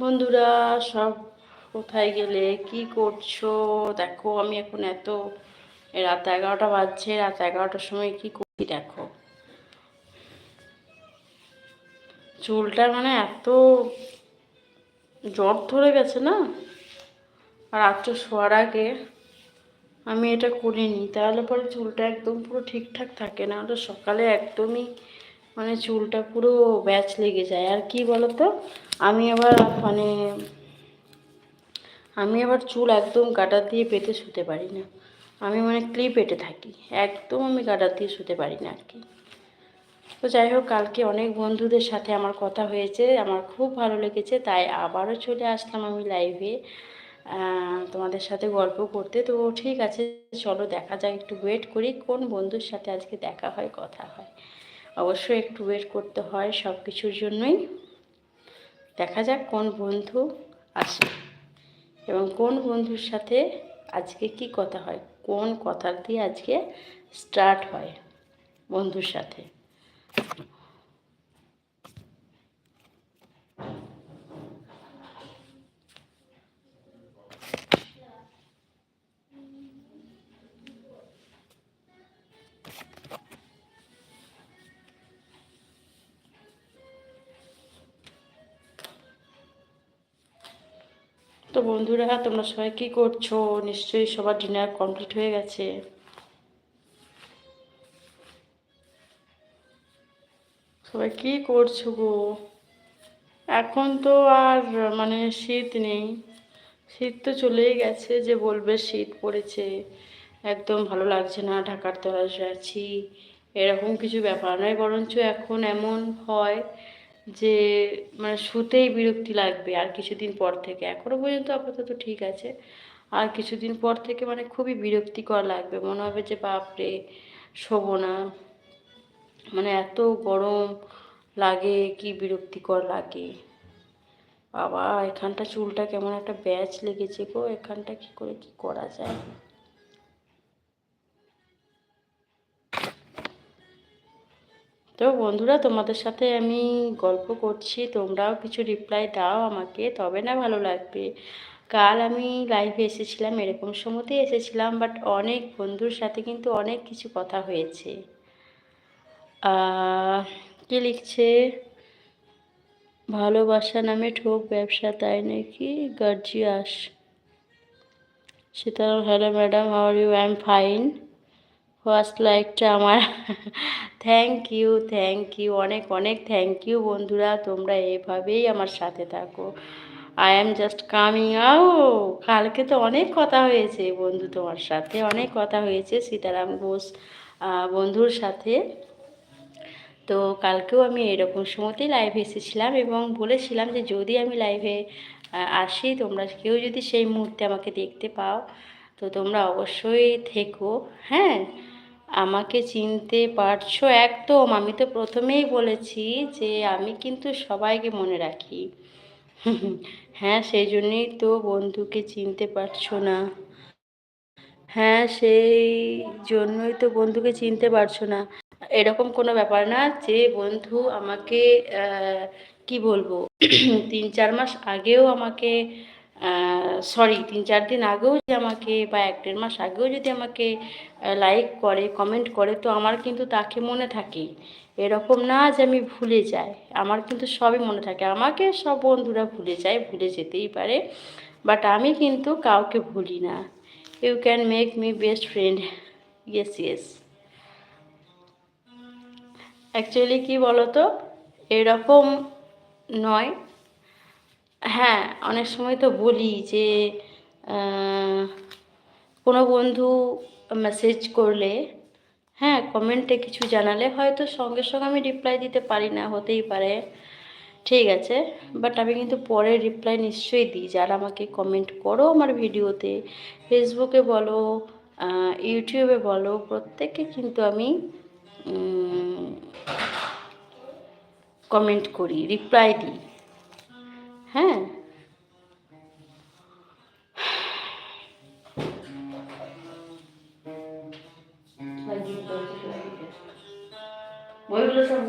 বন্ধুরা, সব কোথায় গেলে? কি করছ? দেখো, আমি এখন এত রাত এগারোটা বাজছে, রাত এগারোটার সময় কি করছি দেখো। চুলটা মানে এত জ্বর ধরে গেছে না? আর রাত্রে শোয়ার আগে আমি এটা করিনি তাহলে পরে চুলটা একদম পুরো ঠিকঠাক থাকে না তো সকালে একদমই মানে চুলটা পুরো ব্যাচ লেগে যায়। আর কি বলতো? আমি আবার মানে আমি আবার চুল একদম গাটার দিয়ে পেতে শুতে পারি না। আমি মানে ক্লিপ পেটে থাকি। একদম আমি গাটার দিয়ে শুতে পারি না আর কি। তো যাই হোক, কালকে অনেক বন্ধুদের সাথে আমার কথা হয়েছে, আমার খুব ভালো লেগেছে, তাই আবারও চলে আসলাম আমি লাইভে তোমাদের সাথে গল্প করতে। তো ঠিক আছে, চলো দেখা যাক, একটু ওয়েট করি, কোন বন্ধুর সাথে আজকে দেখা হয়, কথা হয়। অবশ্যই একটু ওয়েট করতে হয় সব কিছুর জন্যই। দেখা যাক কোন বন্ধু আসে এবং কোন বন্ধুর সাথে আজকে কি কথা হয়, কোন কথা দিয়ে আজকে স্টার্ট হয় বন্ধুর সাথে। তো বন্ধুরা, তোমরা সবাই কী করছ? নিশ্চয়ই সবার ডিনার কমপ্লিট হয়ে গেছে। সবাই কী করছ গো? এখন তো আর মানে শীত নেই। শীত তো চলেই গেছে যে বলবে শীত পড়েছে। একদম ভালো লাগছে না, ঢাকার তলাশে আছি। এরকম কিছু ব্যাপার নয়, বরঞ্চ এখন এমন হয় যে মানে শুতেই বিরক্তি লাগবে আর কিছুদিন পর থেকে। এখনও পর্যন্ত আপাতত ঠিক আছে। আর কিছুদিন পর থেকে মানে খুবই বিরক্তিকর লাগবে। মনে হবে যে, বাপরে, শোবো না। মানে এত গরম লাগে, কি বিরক্তিকর লাগে। বাবা, এখানটা চুলটা কেমন একটা ব্যাচ লেগেছে গো। এখানটা কি করে কি করা যায়? তো বন্ধুরা, তোমাদের সাথে আমি গল্প করছি। তোমরাও কিছু রিপ্লাই দাও আমাকে, তবে না ভালো লাগবে। কাল আমি লাইভে এসেছিলাম, এরকম সময়তেই এসেছিলাম বাট অনেক বন্ধুর সাথে কিন্তু অনেক কিছু কথা হয়েছে। কি লিখছে? ভালোবাসা নামে ঠোক ব্যবসা, তাই নাকি? Gorgeous. Sitaram hello madam how are you I am first লাইকটা আমার। থ্যাংক ইউ থ্যাংক ইউ অনেক অনেক থ্যাংক ইউ বন্ধুরা, তোমরা এভাবেই আমার সাথে থাকো। আই অ্যাম জাস্ট কামিং আউ কালকে তো অনেক কথা হয়েছে বন্ধু তোমার সাথে, অনেক কথা হয়েছে সীতারাম ঘোষ বন্ধুর সাথে। তো কালকেও আমি এরকম সময়তেই লাইভে এসেছিলাম এবং বলেছিলাম যে যদি আমি লাইভে আসি, তোমরা কেউ যদি সেই মুহূর্তে আমাকে দেখতে পাও, তো তোমরা অবশ্যই থেকো। হ্যাঁ আমাকে চিনতে পারছ একদম। আমি তো প্রথমেই বলেছি যে আমি কিন্তু সবাইকে মনে রাখি। হ্যাঁ সেই জন্যই তো বন্ধুকে চিনতে পারছ না। হ্যাঁ সেই জন্যই তো বন্ধুকে চিনতে পারছ না। এরকম কোনো ব্যাপার না যে বন্ধু আমাকে কি বলব? তিন চার মাস আগেও আমাকে সরি তিন চার দিন আগেও যে আমাকে বা এক দেড় মাস আগেও যদি আমাকে লাইক করে কমেন্ট করে, তো আমার কিন্তু তাকে মনে থাকে। এরকম না যে আমি ভুলে যাই, আমার কিন্তু সবই মনে থাকে। আমাকে সব বন্ধুরা ভুলে যায়, ভুলে যেতেই পারে বাট আমি কিন্তু কাউকে ভুলি না। You can make me best friend yes yes actually কী বলো তো এরকম নয়। হ্যাঁ অনেক সময় তো বলি যে কোনো বন্ধু মেসেজ করলে হ্যাঁ কমেন্টে কিছু জানালে হয়তো সঙ্গে সঙ্গে আমি রিপ্লাই দিতে পারি না, হতেই পারে। ঠিক আছে বাট আমি কিন্তু পরে রিপ্লাই নিশ্চয়ই দিই। যারা আমাকে কমেন্ট করো আমার ভিডিওতে ফেসবুকে বলো ইউটিউবে বলো প্রত্যেককে কিন্তু আমি কমেন্ট করি রিপ্লাই দিই। হ্যাঁ।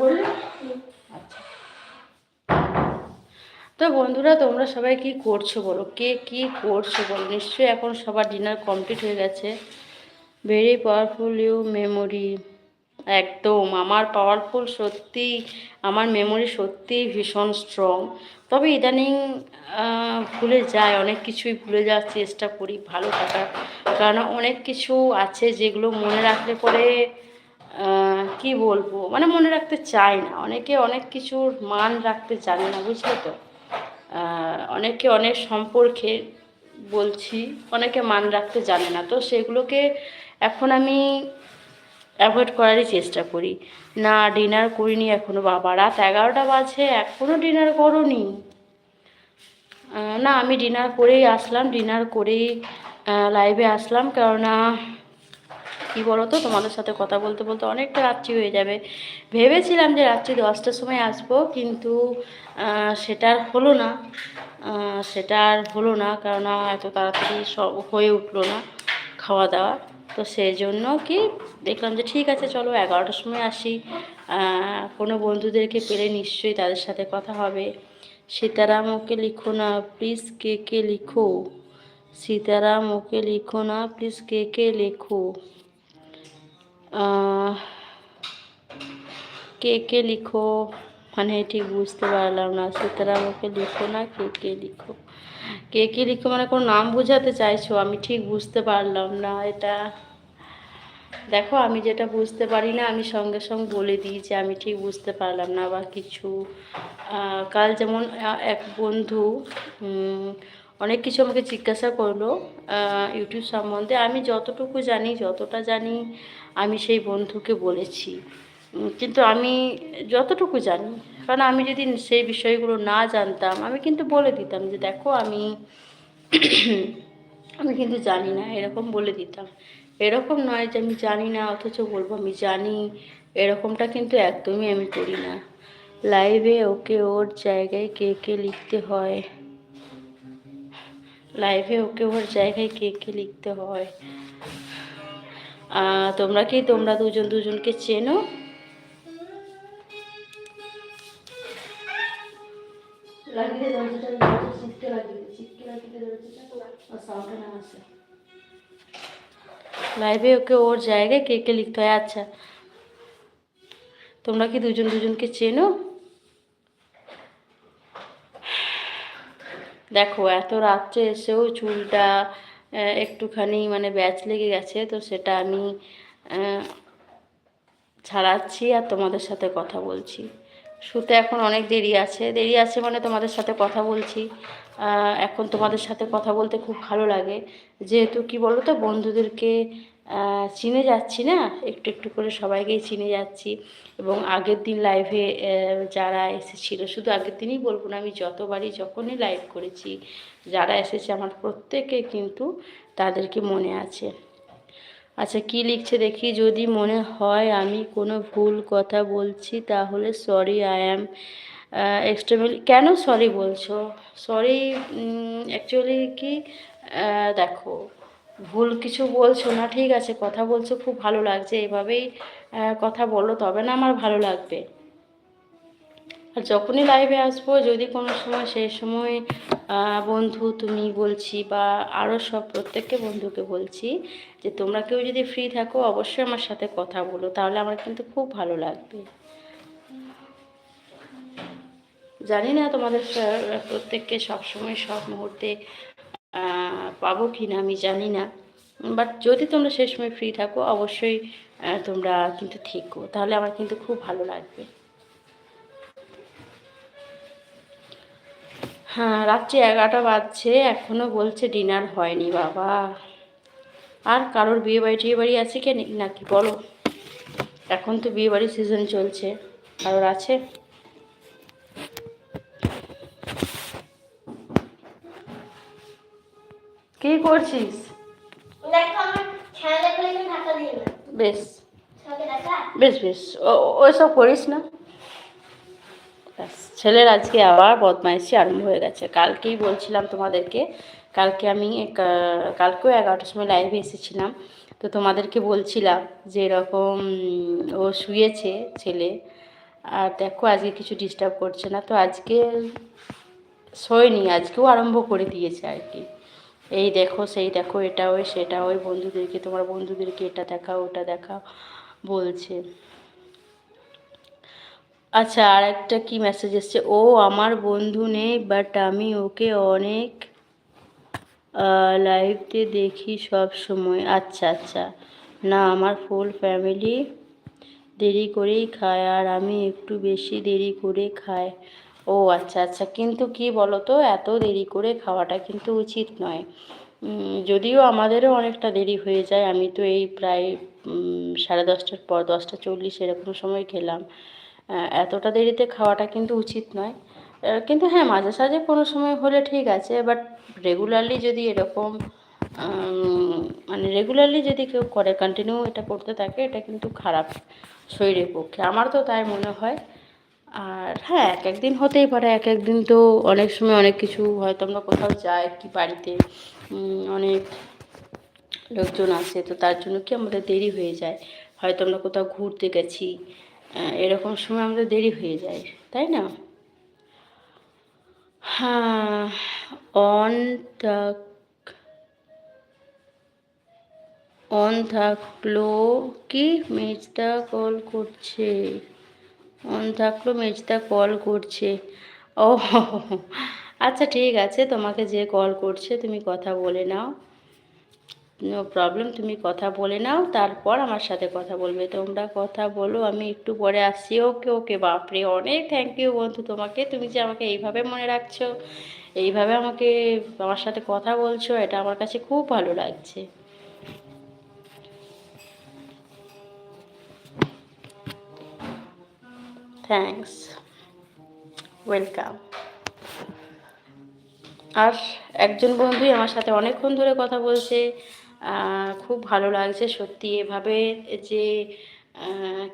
বললে? আচ্ছা। তো বন্ধুরা, তোমরা সবাই কি করছ বলো? কে কি করছ বলো? নিশ্চয়ই এখন সবার ডিনার কমপ্লিট হয়ে গেছে। ভেরি পাওয়ারফুল ইউ মেমোরি একদম, আমার পাওয়ারফুল সত্যি, আমার মেমোরি সত্যিই ভীষণ স্ট্রং তবে ইদানিং ভুলে যায় অনেক কিছুই ভুলে যাওয়ার চেষ্টা করি ভালো থাকার। কারণ অনেক কিছু আছে যেগুলো মনে রাখলে পরে কি বলব? মানে মনে রাখতে চায় না। অনেকে অনেক কিছুর মান রাখতে জানে না, বুঝলে তো? অনেকে অনেক সম্পর্কে বলছি, অনেকে মান রাখতে জানে না। তো সেগুলোকে এখন আমি অ্যাভয়েড করারই চেষ্টা করি। না ডিনার করিনি এখনও বাবা। রাত এগারোটা বাজে এখনও ডিনার করোনি। না, আমি ডিনার করেই আসলাম ডিনার করেই লাইভে আসলাম। কেননা, কি বলো তো তোমাদের সাথে কথা বলতে বলতে অনেকটা রাত্রি হয়ে যাবে। ভেবেছিলাম যে রাত্রি দশটার সময় আসব, কিন্তু সেটা আর হলো না। সেটা আর হলো না, কেননা এত তাড়াতাড়ি সব হয়ে উঠল না খাওয়া দাওয়া তো সেই জন্য কি দেখলাম যে ঠিক আছে, চলো এগারোটার সময় আসি। কোনো বন্ধুদেরকে পেলে নিশ্চয়ই তাদের সাথে কথা হবে। সীতারাম, ওকে লিখো না প্লিজ কে কে লিখো? সীতারাম, ওকে লিখো না প্লিজ কে কে লেখো? কে কে লিখো? মানে ঠিক বুঝতে পারলাম না। সীতারাম, ওকে লিখো না, কে কে লিখো? কে কে লিখো মানে কোনো নাম বোঝাতে চাইছো? আমি ঠিক বুঝতে পারলাম না এটা। দেখো, আমি যেটা বুঝতে পারি না, আমি সঙ্গে সঙ্গে বলে দিই যে আমি ঠিক বুঝতে পারলাম না বা কিছু। কাল যেমন এক বন্ধু অনেক কিছু আমাকে জিজ্ঞাসা করল ইউটিউব সম্বন্ধে। আমি যতটুকু জানি, যতটা জানি, আমি সেই বন্ধুকে বলেছি। কিন্তু আমি যতটুকু জানি কারণ আমি যদি সেই বিষয়গুলো না জানতাম, আমি কিন্তু বলে দিতাম যে দেখো আমি আমি কিন্তু জানি না, এরকম বলে দিতাম। এরকম নয় যে আমি জানি না, অথচ বলব আমি জানি, এরকমটা কিন্তু একদমই আমি করি না। লাইভে ওকে ওর জায়গায় কে কে লিখতে হয়? লাইভে ওকে ওর জায়গায় কে কে লিখতে হয়? তোমরা কি তোমরা দুজন দুজনকে চেনো? লাগিয়ে দরজাটা দরজা চিটকে লাগিয়ে দে, চিটকে লাগিয়ে দরজাটা সাউন্ডটা না আসে লাইভে ওকে ওর জায়গায় কে কে লিখতে হয়? আচ্ছা। তোমরা কি দুজন দুজনকে চেনো? দেখো এত রাত্রে এসেও চুলটা একটুখানি মানে ব্যাচ লেগে গেছে তো সেটা আমি ছাড়াচ্ছি আর তোমাদের সাথে কথা বলছি। শুতে এখন অনেক দেরি আছে। দেরি আছে মানে তোমাদের সাথে কথা বলছি। এখন তোমাদের সাথে কথা বলতে খুব ভালো লাগে। যেহেতু কি বলো তো বন্ধুদেরকে চিনে যাচ্ছি না, একটু একটু করে সবাইকেই চিনে যাচ্ছি। এবং আগের দিন লাইভে যারা এসেছিল, শুধু আগের দিনই বলব না, আমি যতবারই যখনই লাইভ করেছি, যারা এসেছে আমার প্রত্যেকে কিন্তু তাদেরকে মনে আছে। আচ্ছা কি লিখছে দেখি? যদি মনে হয় আমি কোনো ভুল কথা বলছি, তাহলে সরি আই অ্যাম এক্সট্রিমলি কেন সরি বলছো? সরি অ্যাকচুয়ালি কি দেখো, ভুল কিছু বলছো না, ঠিক আছে, কথা বলছো, খুব ভালো লাগছে, এভাবেই কথা বলো, তবে না আমার ভালো লাগবে। আর যখনই লাইভে আসব, যদি কোনো সময়, সেই সময় বন্ধু তুমি বলছি বা আরও সব প্রত্যেককে বন্ধুকে বলছি যে তোমরা কেউ যদি ফ্রি থাকো, অবশ্যই আমার সাথে কথা বলো। তাহলে আমার কিন্তু খুব ভালো লাগবে। জানি না তোমাদের প্রত্যেককে সবসময় সব মুহূর্তে পাবো কি না আমি জানি না। বাট যদি তোমরা সেই সময় ফ্রি থাকো, অবশ্যই তোমরা কিন্তু থেকো তাহলে আমার কিন্তু খুব ভালো লাগবে। হ্যাঁ রাত্রি এগারোটা বাজছে এখনও বলছে ডিনার হয়নি বাবা। আর কারোর বিয়ে বাড়ি টিয়ে বাড়ি আছে কি নে- নাকি? বলো। এখন তো বিয়ে বাড়ির সিজন চলছে। কারোর আছে? কি করছিস? বেশ। বেশ বেশ। ও- ও- ওসব করিস না? ছেলের আজকে আবার বদমাইশি আরম্ভ হয়ে গেছে। কালকেই বলছিলাম তোমাদেরকে, কালকে আমি কালকেও এগারোটার সময় লাইভে এসেছিলাম। তো তোমাদেরকে বলছিলাম যে এরকম, ও শুয়েছে, ছেলে। আর দেখো আজকে কিছু ডিস্টার্ব করছে না। তো আজকে শোয়নি, আজকেও আরম্ভ করে দিয়েছে আর কি। এই দেখো, সেই দেখো, এটা ওই, সেটা ওই বন্ধুদেরকে, তোমার বন্ধুদেরকে এটা দেখাও, ওটা দেখাও বলছে। আচ্ছা আর একটা কি মেসেজ এসছে? ও আমার বন্ধু নেই বাট আমি ওকে অনেক লাইভতে দেখি সব সময়। আচ্ছা আচ্ছা। না, আমার ফুল ফ্যামিলি দেরি করেই খায়, আর আমি একটু বেশি দেরি করে খাই। ও আচ্ছা আচ্ছা। কিন্তু কি বলো তো এত দেরি করে খাওয়াটা কিন্তু উচিত নয়। যদিও আমাদেরও অনেকটা দেরি হয়ে যায়, আমি তো এই প্রায় সাড়ে দশটার পর, দশটা চল্লিশ এরকম সময় খেলাম। এতটা দেরিতে খাওয়াটা কিন্তু উচিত নয়। কিন্তু হ্যাঁ মাঝে সাঝে কোনো সময় হলে ঠিক আছে বাট রেগুলারলি যদি এরকম মানে রেগুলারলি যদি কেউ করে কন্টিনিউ এটা করতে থাকে, এটা কিন্তু খারাপ শরীরের পক্ষে। আমার তো তাই মনে হয়। আর হ্যাঁ এক একদিন হতেই পারে, এক একদিন তো অনেক সময় অনেক কিছু, হয়তো আমরা কোথাও যাই কি বাড়িতে অনেক লোকজন আসে তো তার জন্য কি আমাদের দেরি হয়ে যায়? হয়তো আমরা কোথাও ঘুরতে গেছি এরকম সময় আমাদের দেরি হয়ে যায়, তাই না? হ্যাঁ অন থাক, অন থাকল কি? মেজদা কল করছে। অন থাকল, মেজদা কল করছে। ও আচ্ছা ঠিক আছে, তোমাকে যে কল করছে, তুমি কথা বলে নাও। নো প্রবলেম তুমি কথা বলে নাও, তারপর আমার সাথে কথা বলবে। তোমরা কথা বলো, আমি একটু পরে আসছি। ওকে ওকে, বাপরে, অনেক থ্যাংক ইউ বন্ধু তোমাকে। তুমি যে আমাকে এইভাবে মনে রাখছো, এইভাবে আমাকে, আমার সাথে কথা বলছো, এটা আমার কাছে খুব ভালো লাগছে। থ্যাঙ্কস ওয়েলকাম আর একজন বন্ধুই আমার সাথে অনেকক্ষণ ধরে কথা বলছে। খুব ভালো লাগছে সত্যি এভাবে যে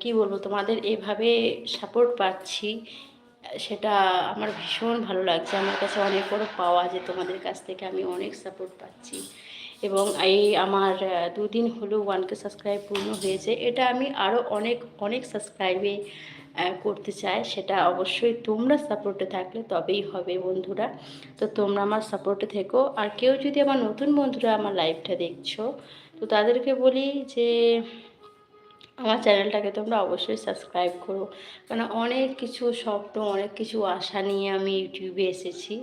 কি বলব তোমাদের এভাবে সাপোর্ট পাচ্ছি, সেটা আমার ভীষণ ভালো লাগছে। আমার কাছে অনেক বড় পাওয়া যে তোমাদের কাছ থেকে আমি অনেক সাপোর্ট পাচ্ছি। এবং এই আমার দুদিন হলো ওয়ানকে সাবস্ক্রাইব পূর্ণ হয়েছে। এটা আমি আরও অনেক অনেক সাবস্ক্রাইবে করতে চায়, সেটা অবশ্যই তোমরা সাপোর্টে থাকলে তবেই হবে বন্ধুরা। তো তোমরা আমার সাপোর্টে থেকো। আর কেউ যদি আমার নতুন বন্ধুরা আমার লাইভটা দেখছ, তো তাদেরকে বলি যে, আমার চ্যানেলটাকে তোমরা অবশ্যই সাবস্ক্রাইব করো। কারণ অনেক কিছু স্বপ্ন, অনেক কিছু আশা নিয়ে আমি ইউটিউবে এসেছি।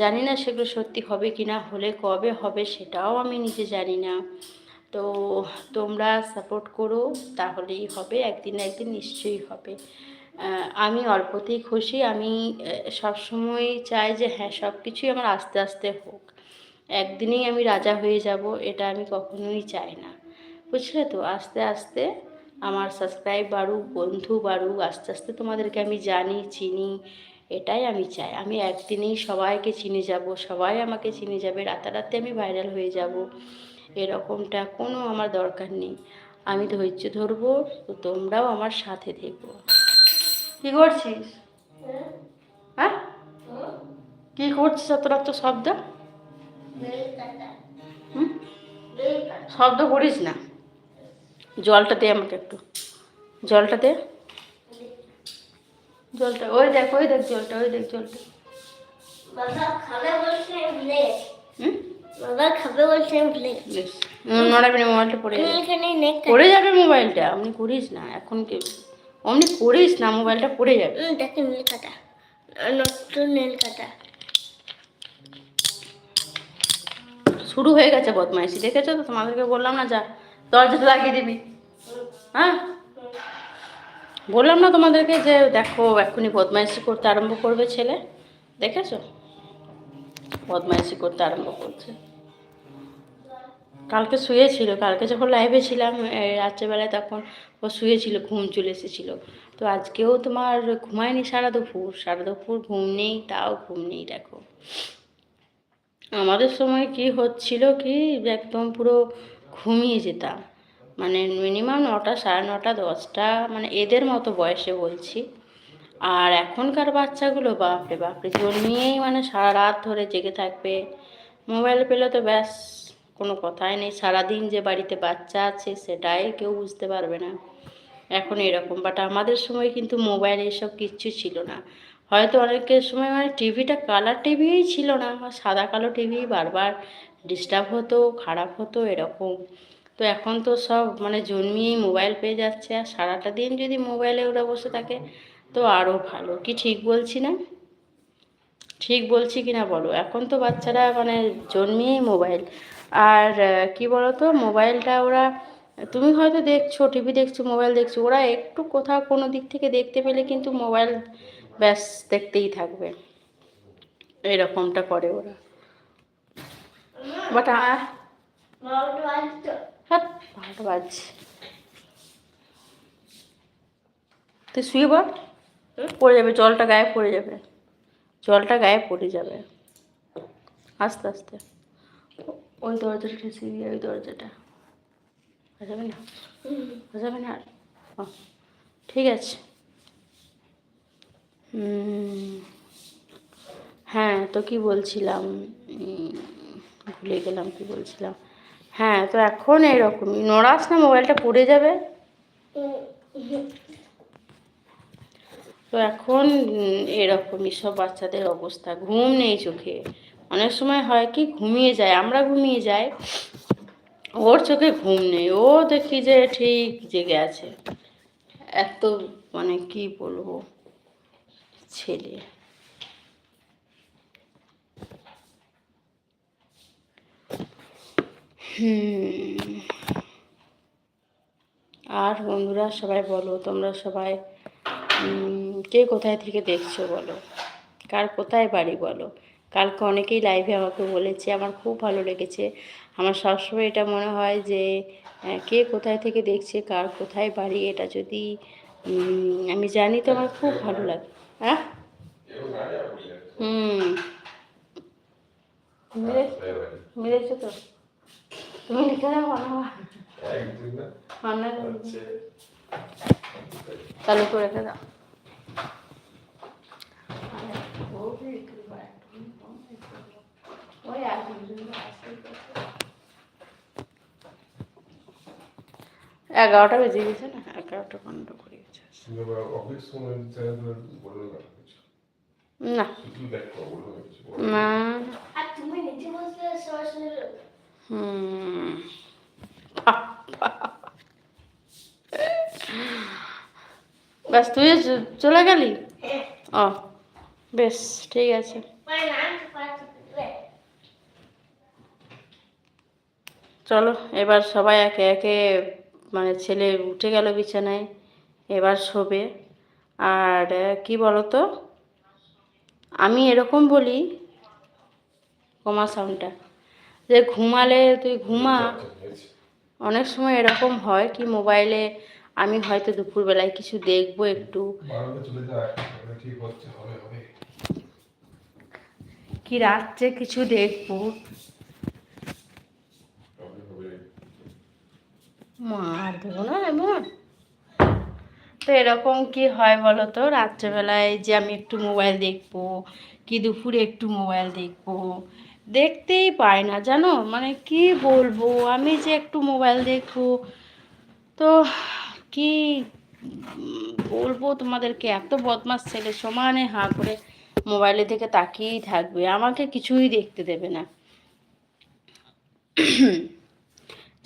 জানি না সেগুলো সত্যি হবে কি না হলে কবে হবে সেটাও আমি নিজে জানি না। তো তোমরা সাপোর্ট করো, তাহলেই হবে, একদিন একদিন নিশ্চয়ই হবে। আমি অল্পতেই খুশি, আমি সব সময় চাই যে হ্যাঁ সব কিছুই আমার আস্তে আস্তে হোক। একদিনেই আমি রাজা হয়ে যাব, এটা আমি কখনোই চাই না। বুঝলে তো? আস্তে আস্তে আমার সাবস্ক্রাইব বাড়ুক, বন্ধু বাড়ুক, আস্তে আস্তে তোমাদেরকে আমি জানি, চিনি, এটাই আমি চাই। আমি একদিনেই সবাইকে চিনে যাব, সবাই আমাকে চিনে যাবে, রাতারাতি আমি ভাইরাল হয়ে যাব। এরকমটা কোনো আমার দরকার নেই। আমি ধৈর্য ধরবো তো তোমরাও আমার সাথে থেকো। কী করছিস? হ্যাঁ? কী করছিস অত রাত শব্দ? শব্দ করিস না। জলটা দে আমাকে একটু। জলটা দে। জলটা ওই দেখ ওই দেখ জলটা ওই দেখ জলটা। বাবা খাবে বলছে আমি ভুলে গেছি। মোবাইলটা পড়ে পড়ে যাবে মোবাইলটা আপনি করিস না এখন কি অমনি করিস না মোবাইলটা পড়ে যাবে। নীল কাটা নতুন নীল কাটা শুরু হয়ে গেছে বদমাইশি দেখেছ তো? তোমাদেরকে বললাম না যা দরজাটা লাগিয়ে দিবি। হ্যাঁ? বললাম না তোমাদেরকে যে দেখো এক্ষুনি বদমাইশি করতে আরম্ভ করবে ছেলে। দেখেছ? বদমাইশি করতে আরম্ভ করছে। কালকে শুয়েছিল, কালকে যখন লাইভে ছিলাম রাত্রেবেলায় তখন ও শুয়েছিল, ঘুম চলে এসেছিল। তো আজকেও তোমার ঘুমায়নি সারা দুপুর সারা দুপুর ঘুম নেই, তাও ঘুম নেই, দেখো। আমাদের সময় কি হচ্ছিল কি, একদম পুরো ঘুমিয়ে যেতাম। মানে মিনিমাম নটা, সাড়ে নটা, দশটা মানে এদের মতো বয়সে বলছি। আর এখনকার বাচ্চাগুলো, বাপরে বাপরে, জন্মিয়েই মানে সারা রাত ধরে জেগে থাকবে। মোবাইল পেলে তো ব্যাস। কোনো কথাই নেই। সারাদিন যে বাড়িতে বাচ্চা আছে সেটাই কেউ বুঝতে পারবে না। এখন এরকম বাট আমাদের সময় কিন্তু মোবাইল এসব কিচ্ছু ছিল না। হয়তো অনেকের সময় মানে টিভিটা কালার টিভিই ছিল না সাদা কালো টিভি বারবার ডিস্টার্ব হতো, খারাপ হতো, এরকম। তো এখন তো সব মানে জন্মিয়েই মোবাইল পেয়ে যাচ্ছে, আর সারাটা দিন যদি মোবাইলে ওরা বসে থাকে, তো আরও ভালো। কি ঠিক বলছি না? ঠিক বলছি কি না বলো? এখন তো বাচ্চারা মানে জন্মিয়েই মোবাইল আর কি বলো তো মোবাইলটা ওরা, তুমি হয়তো দেখছ, টিভি দেখছ, মোবাইল দেখছ, ওরা একটু কোথাও কোনো দিক থেকে দেখতে পেলে কিন্তু মোবাইল ব্যাস দেখতেই থাকবে। এরকমটা করে ওরা। বাট বাজছে। তুই শুয়ে পড়। পড়ে যাবে, জলটা গায়ে পড়ে যাবে। জলটা গায়ে পড়ে যাবে। আস্তে আস্তে। ওই দরজাটা ঠেসে দিয়ে ওই দরজাটা। যাবে না? যাবে না আর? ঠিক আছে। হ্যাঁ তো কি বলছিলাম? ভুলে গেলাম কি বলছিলাম। হ্যাঁ তো এখন এরকমই। নড়াস না, মোবাইলটা পড়ে যাবে। তো এখন এরকমই সব বাচ্চাদের অবস্থা। ঘুম নেই চোখে। অনেক সময় হয় কি ঘুমিয়ে যায়, আমরা ঘুমিয়ে যাই, ওর চোখে ঘুম নেই, ও দেখি যে ঠিক জেগে আছে। এত মানে কি বলব, ছেলে। আর বন্ধুরা সবাই বলো, তোমরা সবাই কে কোথায় থেকে দেখছ বলো? কার কোথায় বাড়ি বলো? কালকে অনেকেই লাইভে আমাকে বলেছে, আমার খুব ভালো লেগেছে। আমার সবসময় এটা মনে হয় যে কে কোথায় থেকে দেখছে, কার কোথায় বাড়ি, এটা যদি আমি জানি তো আমার খুব ভালো লাগে। হ্যাঁ হুম। মেরেছো তো? তুমি করে রেখে ওই আর তো। এগারোটা বেজে গেছে না? এগারোটা পনেরো করে গেছে অফিস সময় চ্যানেল বলে না। না। হুম। ব্যাস তুই চ- চলে গেলি? হ্যাঁ। ও বেশ ঠিক আছে মানে না পারছি চলো, এবার সবাই একে একে মানে ছেলে উঠে গেল বিছানায়, এবার শোবে। আর কি বলো তো আমি এরকম বলি কমা সাউন্ডটা যে ঘুমালে তুই ঘুমা। অনেক সময় এরকম হয় কি মোবাইলে আমি হয়তো দুপুরবেলায় কিছু দেখব একটু। কি রাত্রে কিছু দেখব হবে হবে মার দেবো না এমন তো এরকম কি হয় বলো তো? রাত্রেবেলায় যে আমি একটু মোবাইল দেখব, কি দুপুরে একটু মোবাইল দেখব, দেখতেই পাই না, জানো? মানে কি বলব? আমি যে একটু মোবাইল দেখব, তো কি বলব তোমাদেরকে? এত বদমাস ছেলে, সমানে হাঁ করে মোবাইলের দিকে তাকিয়েই থাকবে, আমাকে কিছুই দেখতে দেবে না।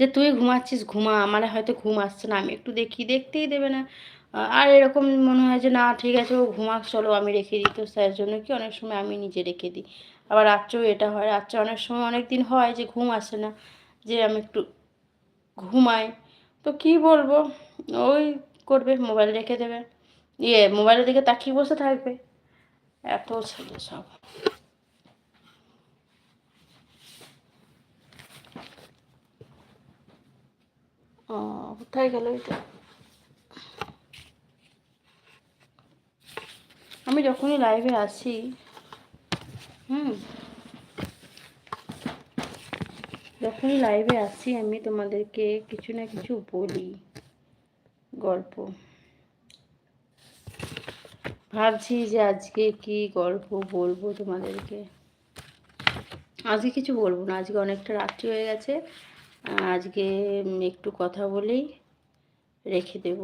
যে তুই ঘুমাচ্ছিস, ঘুমা, আমার হয়তো ঘুম আসছে না, আমি একটু দেখি, দেখতেই দেবে না। আর এরকম মনে হয় যে, না, ঠিক আছে, ও ঘুমাক, চলো, আমি রেখে দিই। তো তার জন্য কি অনেক সময় আমি নিজে রেখে দিই। আবার রাত্রেও এটা হয়, রাত্রে অনেক সময় অনেক দিন হয় যে, ঘুম আসে না, যে আমি একটু ঘুমাই। তো কি বলব? ওই করবে, মোবাইল রেখে দেবে। ইয়ে মোবাইলের দিকে তাকিয়ে বসে থাকবে। এত ছেলে সব। কোথায় গেল এটা? আমি যখনই লাইভে আসি হুম, যখনই লাইভে আসি আমি তোমাদেরকে কিছু না কিছু বলি, গল্প। ভাবছি যে আজকে কি গল্প বলব তোমাদেরকে। আজকে কিছু বলব না, আজকে অনেকটা রাত্রি হয়ে গেছে। আজকে একটু কথা বলেই রেখে দেব।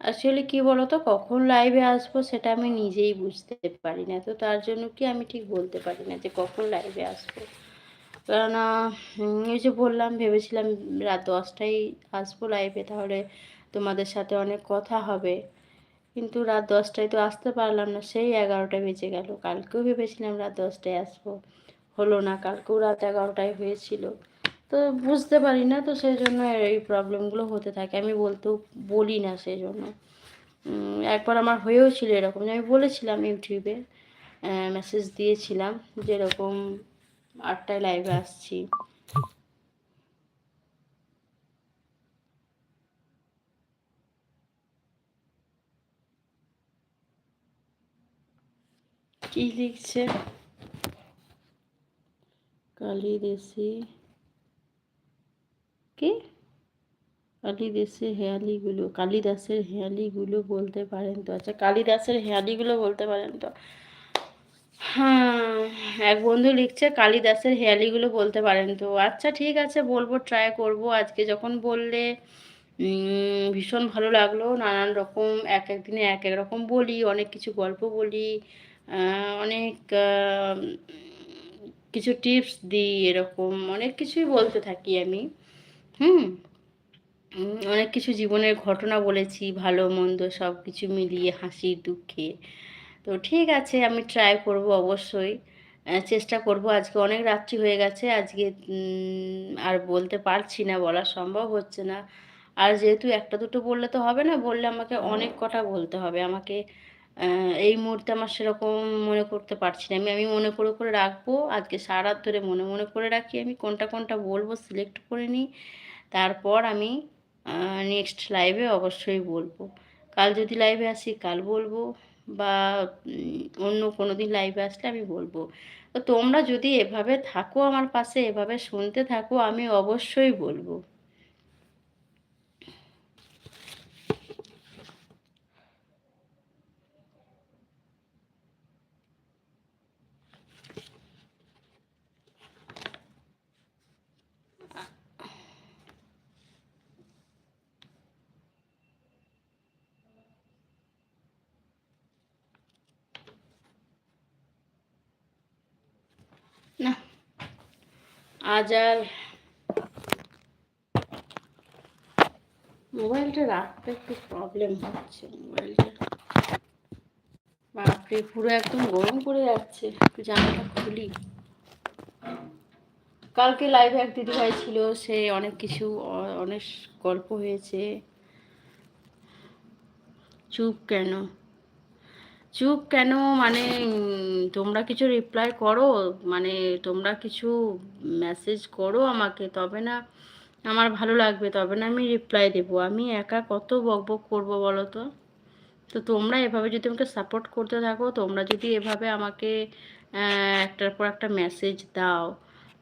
অ্যাকচুয়ালি কী বলো তো কখন লাইভে আসব সেটা আমি নিজেই বুঝতে পারি না। তো তার জন্য কি আমি ঠিক বলতে পারি না যে কখন লাইভে আসব? কেননা এই যে বললাম, ভেবেছিলাম রাত দশটায় আসব লাইভে তাহলে তোমাদের সাথে অনেক কথা হবে। কিন্তু রাত দশটায় তো আসতে পারলাম না, সেই এগারোটা বেজে গেল। কালকেও ভেবেছিলাম রাত দশটায় আসব। হলো না, কালকেও রাত এগারোটায় হয়েছিল। তো বুঝতে পারি না, তো সেই জন্য এই প্রবলেমগুলো হতে থাকে। আমি বলতেও বলি না সেই জন্য একবার আমার হয়েও ছিল এরকম। যে আমি বলেছিলাম ইউটিউবে মেসেজ দিয়েছিলাম যেরকম আটটায় লাইভে আসছি। কি লিখছে? কালী দেশি কি? কালিদাসের হেয়ালিগুলো কালিদাসের হেয়ালিগুলো বলতে পারেন তো? আচ্ছা কালিদাসের হেয়ালিগুলো বলতে পারেন তো? হ্যাঁ এক বন্ধু লিখছে কালিদাসের হেয়ালিগুলো বলতে পারেন তো? আচ্ছা ঠিক আছে, বলব ট্রাই করব। আজকে যখন বললে ভীষণ ভালো লাগল। নানান রকম, এক এক দিনে এক এক রকম বলি, অনেক কিছু গল্প বলি অনেক কিছু টিপস দিই এরকম, অনেক কিছুই বলতে থাকি আমি। হুম। অনেক কিছু জীবনের ঘটনা বলেছি, ভালো, মন্দ সব কিছু মিলিয়ে, হাসি, দুঃখে। তো ঠিক আছে, আমি ট্রাই করব অবশ্যই। চেষ্টা করব। আজকে অনেক রাত্রি হয়ে গেছে, আজকে আর বলতে পারছি না, বলা সম্ভব হচ্ছে না। আর যেহেতু একটা দুটো বললে তো হবে না, বললে আমাকে অনেক কথা বলতে হবে। আমাকে এই মুহূর্তে আমার সেরকম মনে করতে পারছি না। আমি আমি মনে করে করে রাখব। আজকে সারা ধরে মনে মনে করে রাখি আমি, কোনটা কোনটা বলব সিলেক্ট করে নিই। তারপর আমি নেক্সট লাইভে অবশ্যই বলব। কাল যদি লাইভে আসি, কাল বলব বা অন্য কোনো দিন লাইভে আসলে আমি বলব। তো তোমরা যদি এভাবে থাকো আমার পাশে, এভাবে শুনতে থাকো, আমি অবশ্যই বলব না আজ আর মোবাইলটা রাখতে একটু প্রবলেম হচ্ছে, মোবাইলটা। বাপরে, পুরো একদম গরম পড়ে যাচ্ছে, একটু জানাটা খুলি। কালকে লাইভে এক দিদিভাই ছিল, সে অনেক কিছু অনেক গল্প হয়েছে। চুপ কেন? চুপ কেন? মানে তোমরা কিছু রিপ্লাই করো? মানে তোমরা কিছু মেসেজ করো আমাকে, তবে না আমার ভালো লাগবে, তবে না আমি রিপ্লাই দেবো। আমি একা কত বকবক করব বলো তো? তো তোমরা এভাবে যদি আমাকে সাপোর্ট করতে থাকো, তোমরা যদি এভাবে আমাকে একটার পর একটা মেসেজ দাও,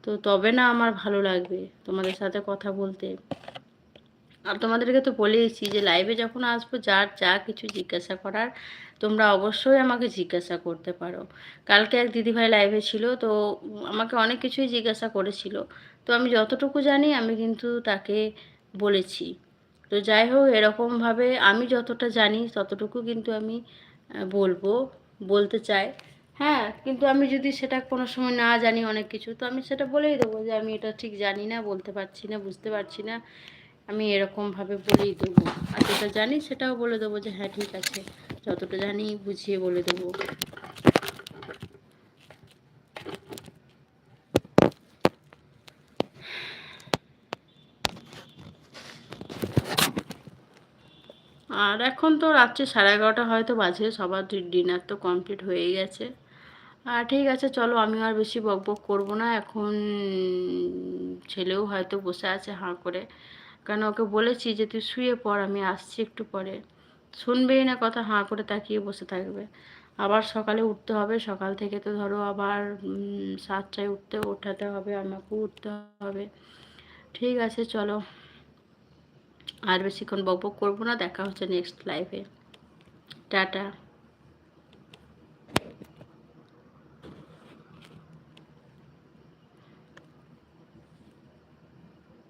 তো তবে না আমার ভালো লাগবে তোমাদের সাথে কথা বলতে। আর তোমাদেরকে তো বলেইছি যে লাইভে যখন আসব, যার যা কিছু জিজ্ঞাসা করার, তোমরা অবশ্যই আমাকে জিজ্ঞাসা করতে পারো। কালকে এক দিদিভাই লাইভে ছিল, তো আমাকে অনেক কিছুই জিজ্ঞাসা করেছিল। তো আমি যতটুকু জানি, আমি কিন্তু তাকে বলেছি। তো যাই হোক, এরকমভাবে আমি যতটা জানি, ততটুকু কিন্তু আমি বলব, বলতে চাই। হ্যাঁ কিন্তু আমি যদি সেটা কোনো সময় না জানি অনেক কিছু, তো আমি সেটা বলেই দেবো যে আমি এটা ঠিক জানি না, বলতে পারছি না, বুঝতে পারছি না। আমি এরকমভাবে বলেই দেবো। আর যেটা জানি সেটাও বলে দেবো যে হ্যাঁ ঠিক আছে। যতটা জানি বুঝিয়ে বলে দেবো। আর এখন তো রাত্রি সাড়ে এগারোটা হয়তো বাজে, সবার ডিনার তো কমপ্লিট হয়েই গেছে। আর ঠিক আছে, চলো আমি আর বেশি বকবক করব না। এখন ছেলেও হয়তো বসে আছে হাঁ করে। কারণ ওকে বলেছি যে তুই শুয়ে পড়, আমি আসছি একটু পরে। শুনবেই না কথা, হাঁ করে তাকিয়ে বসে থাকবে। আবার সকালে উঠতে হবে, সকাল থেকে তো ধরো আবার সাতটায় উঠতে, ওঠাতে হবে, আমাকেও উঠতে হবে। ঠিক আছে, চলো। আর বেশিক্ষণ বকবক করব না, দেখা হচ্ছে নেক্সট লাইফে টাটা।